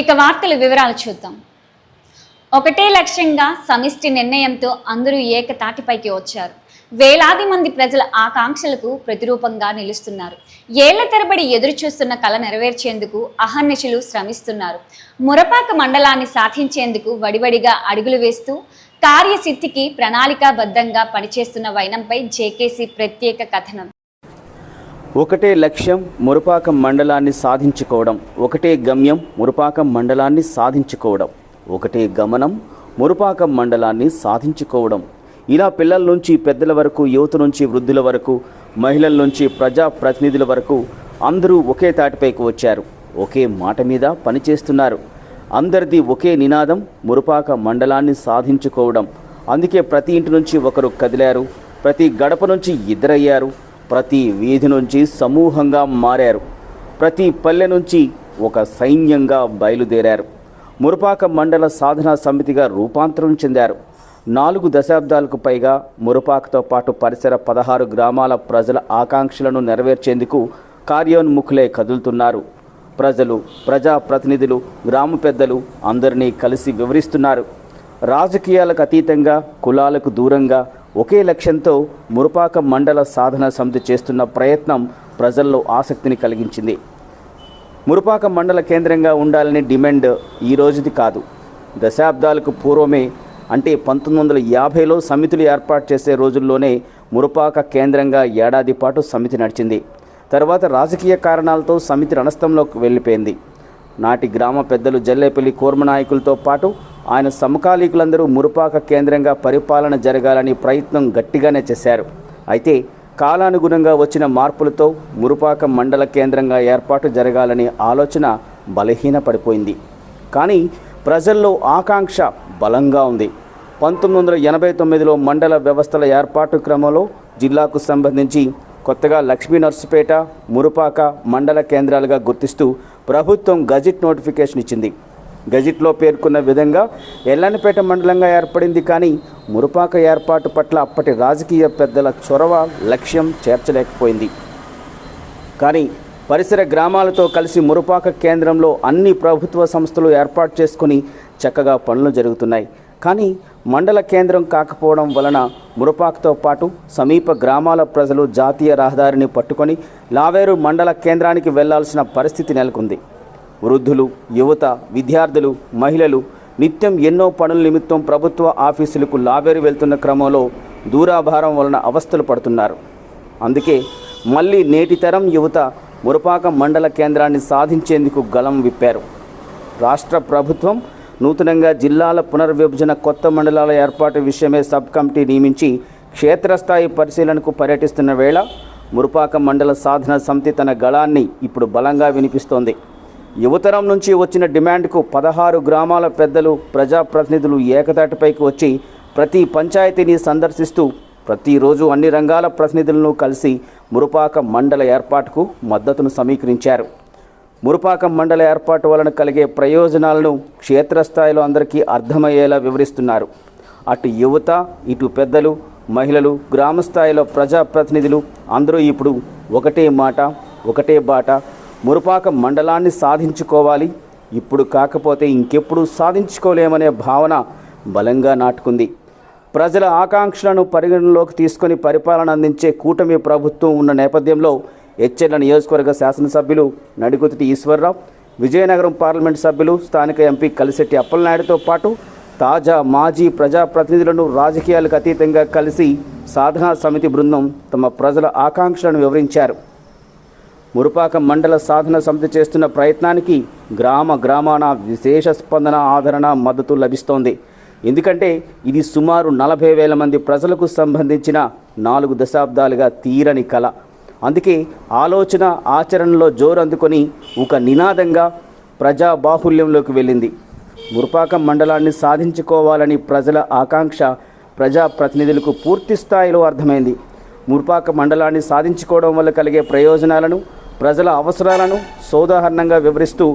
ఇక వార్తల వివరాలు చూద్దాం. ఒకటే లక్ష్యంగా సమిష్టి నిర్ణయంతో అందరూ ఏకతాటిపైకి వచ్చారు. వేలాది మంది ప్రజల ఆకాంక్షలకు ప్రతిరూపంగా నిలుస్తున్నారు. ఏళ్ళ తరబడి ఎదురు చూస్తున్న కళ నెరవేర్చేందుకు అహర్నిశలు శ్రమిస్తున్నారు. మురపాక మండలాన్ని సాధించేందుకు వడివడిగా అడుగులు వేస్తూ కార్యసిద్ధికి ప్రణాళికాబద్ధంగా పనిచేస్తున్న వైనంపై జేకేసీ ప్రత్యేక కథనం. ఒకటే లక్ష్యం మురపాకం మండలాన్ని సాధించుకోవడం. ఒకటే గమ్యం మురపాకం మండలాన్ని సాధించుకోవడం. ఒకటే గమనం మురపాకం మండలాన్ని సాధించుకోవడం. ఇలా పిల్లల నుంచి పెద్దల వరకు యువత నుంచి వృద్ధుల వరకు మహిళల నుంచి ప్రజా ప్రతినిధుల వరకు అందరూ ఒకే తాటిపైకి వచ్చారు. ఒకే మాట మీద పనిచేస్తున్నారు. అందరిది ఒకే నినాదం మురపాక మండలాన్ని సాధించుకోవడం. అందుకే ప్రతి ఇంటి నుంచి ఒకరు కదిలారు. ప్రతి గడప నుంచి ఇద్దరయ్యారు. ప్రతి వీధి నుంచి సమూహంగా మారారు. ప్రతి పల్లె నుంచి ఒక సైన్యంగా బయలుదేరారు. మురపాక మండల సాధనా సమితిగా రూపాంతరం చెందారు. నాలుగు దశాబ్దాలకు పైగా మురపాకతో పాటు పరిసర పదహారు గ్రామాల ప్రజల ఆకాంక్షలను నెరవేర్చేందుకు కార్యోన్ముఖులే కదులుతున్నారు. ప్రజలు ప్రజాప్రతినిధులు గ్రామ పెద్దలు అందరినీ కలిసి వివరిస్తున్నారు. రాజకీయాలకు అతీతంగా కులాలకు దూరంగా ఒకే లక్ష్యంతో మురపాక మండల సాధన సమితి చేస్తున్న ప్రయత్నం ప్రజల్లో ఆసక్తిని కలిగించింది. మురపాక మండల కేంద్రంగా ఉండాలనే డిమాండ్ ఈ రోజుది కాదు. దశాబ్దాలకు పూర్వమే అంటే పంతొమ్మిది వందల యాభైలో సమితులు ఏర్పాటు చేసే రోజుల్లోనే మురపాక కేంద్రంగా ఏడాది పాటు సమితి నడిచింది. తర్వాత రాజకీయ కారణాలతో సమితి రణస్థంలోకి వెళ్ళిపోయింది. నాటి గ్రామ పెద్దలు జల్లేపల్లి కూర్మనాయకులతో పాటు ఆయన సమకాలీకులందరూ మురుపాక కేంద్రంగా పరిపాలన జరగాలని ప్రయత్నం గట్టిగానే చేశారు. అయితే కాలానుగుణంగా వచ్చిన మార్పులతో మురుపాక మండల కేంద్రంగా ఏర్పాటు జరగాలనే ఆలోచన బలహీనపడిపోయింది. కానీ ప్రజల్లో ఆకాంక్ష బలంగా ఉంది. పంతొమ్మిది వందల ఎనభై తొమ్మిదిలో మండల వ్యవస్థల ఏర్పాటు క్రమంలో జిల్లాకు సంబంధించి కొత్తగా లక్ష్మీ నర్సుపేట మురుపాక మండల కేంద్రాలుగా గుర్తిస్తూ ప్రభుత్వం గజెట్ నోటిఫికేషన్ ఇచ్చింది. గజిట్లో పేర్కొన్న విధంగా ఎల్లనిపేట మండలంగా ఏర్పడింది కానీ మురుపాక ఏర్పాటు పట్ల అప్పటి రాజకీయ పెద్దల చొరవ లక్ష్యం చేర్చలేకపోయింది. కానీ పరిసర గ్రామాలతో కలిసి మురుపాక కేంద్రంలో అన్ని ప్రభుత్వ సంస్థలు ఏర్పాటు చేసుకుని చక్కగా పనులు జరుగుతున్నాయి. కానీ మండల కేంద్రం కాకపోవడం వలన మురుపాకతో పాటు సమీప గ్రామాల ప్రజలు జాతీయ రహదారిని పట్టుకొని లావేరు మండల కేంద్రానికి వెళ్ళాల్సిన పరిస్థితి నెలకొంది. వృద్ధులు యువత విద్యార్థులు మహిళలు నిత్యం ఎన్నో పనుల నిమిత్తం ప్రభుత్వ ఆఫీసులకు లాబేరు వెళ్తున్న క్రమంలో దూరాభారం వలన అవస్థలు పడుతున్నారు. అందుకే మళ్ళీ నేటి తరం యువత మురపాక మండల కేంద్రాన్ని సాధించేందుకు గలం విప్పారు. రాష్ట్ర ప్రభుత్వం నూతనంగా జిల్లాల పునర్విభజన కొత్త మండలాల ఏర్పాటు విషయమే సబ్ కమిటీ నియమించి క్షేత్రస్థాయి పరిశీలనకు పర్యటిస్తున్న వేళ మురుపాక మండల సాధన సమితి తన గళాన్ని ఇప్పుడు బలంగా వినిపిస్తోంది. యువతరం నుంచి వచ్చిన డిమాండ్కు పదహారు గ్రామాల పెద్దలు ప్రజాప్రతినిధులు ఏకతాటిపైకి వచ్చి ప్రతి పంచాయతీని సందర్శిస్తూ ప్రతిరోజు అన్ని రంగాల ప్రతినిధులను కలిసి మురుపాక మండల ఏర్పాటుకు మద్దతును సమీకరించారు. మురుపాక మండల ఏర్పాటు వలన కలిగే ప్రయోజనాలను క్షేత్రస్థాయిలో అందరికీ అర్థమయ్యేలా వివరిస్తున్నారు. అటు యువత ఇటు పెద్దలు మహిళలు గ్రామస్థాయిలో ప్రజాప్రతినిధులు అందరూ ఇప్పుడు ఒకటే మాట ఒకటే బాట మురుపాక మండలాన్ని సాధించుకోవాలి. ఇప్పుడు కాకపోతే ఇంకెప్పుడు సాధించుకోలేమనే భావన బలంగా నాటుకుంది. ప్రజల ఆకాంక్షలను పరిగణనలోకి తీసుకొని పరిపాలన అందించే కూటమి ప్రభుత్వం ఉన్న నేపథ్యంలో హెచ్చెర్ల నియోజకవర్గ శాసనసభ్యులు నడిగుతిటి ఈశ్వరరావు విజయనగరం పార్లమెంట్ సభ్యులు స్థానిక ఎంపీ కలిశెట్టి అప్పలనాయుడుతో పాటు తాజా మాజీ ప్రజాప్రతినిధులను రాజకీయాలకు అతీతంగా కలిసి సాధనా సమితి బృందం తమ ప్రజల ఆకాంక్షలను వివరించారు. మురుపాక మండల సాధన సమితి చేస్తున్న ప్రయత్నానికి గ్రామ గ్రామాన విశేష స్పందన ఆదరణ మద్దతు లభిస్తోంది. ఎందుకంటే ఇది సుమారు నలభై వేల మంది ప్రజలకు సంబంధించిన నాలుగు దశాబ్దాలుగా తీరని కళ. అందుకే ఆలోచన ఆచరణలో జోరు అందుకొని ఒక నినాదంగా ప్రజా బాహుల్యంలోకి వెళ్ళింది. మురుపాక మండలాన్ని సాధించుకోవాలని ప్రజల ఆకాంక్ష ప్రజాప్రతినిధులకు పూర్తి స్థాయిలో అర్థమైంది. మురుపాక మండలాన్ని సాధించుకోవడం వల్ల కలిగే ప్రయోజనాలను ప్రజల అవసరాలను సోదాహరణంగా వివరిస్తూ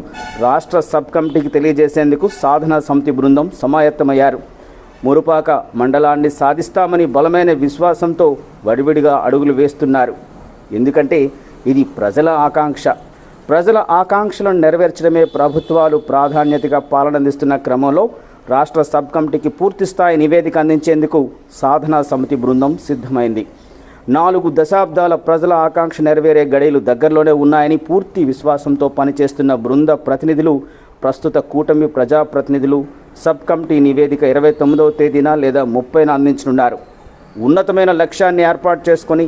రాష్ట్ర సబ్ కమిటీకి తెలియజేసేందుకు సాధనా సమితి బృందం సమాయత్తమయ్యారు. మురుపాక మండలాన్ని సాధిస్తామని బలమైన విశ్వాసంతో వడివిడిగా అడుగులు వేస్తున్నారు. ఎందుకంటే ఇది ప్రజల ఆకాంక్ష. ప్రజల ఆకాంక్షలను నెరవేర్చడమే ప్రభుత్వాలు ప్రాధాన్యతగా పాలనందిస్తున్న క్రమంలో రాష్ట్ర సబ్ కమిటీకి పూర్తిస్థాయి నివేదిక అందించేందుకు సాధనా సమితి బృందం సిద్ధమైంది. నాలుగు దశాబ్దాల ప్రజల ఆకాంక్ష నెరవేరే గడియలు దగ్గరలోనే ఉన్నాయని పూర్తి విశ్వాసంతో పనిచేస్తున్న బృంద ప్రతినిధులు ప్రస్తుత కూటమి ప్రజాప్రతినిధులు సబ్ కమిటీ నివేదిక ఇరవై తొమ్మిదవ తేదీన లేదా ముప్పైన అందించనున్నారు. ఉన్నతమైన లక్ష్యాన్ని ఏర్పాటు చేసుకొని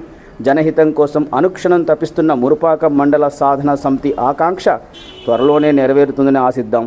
జనహితం కోసం అనుక్షణం తప్పిస్తున్న మురుపాక మండల సాధన సమితి ఆకాంక్ష త్వరలోనే నెరవేరుతుందని ఆశిద్దాం.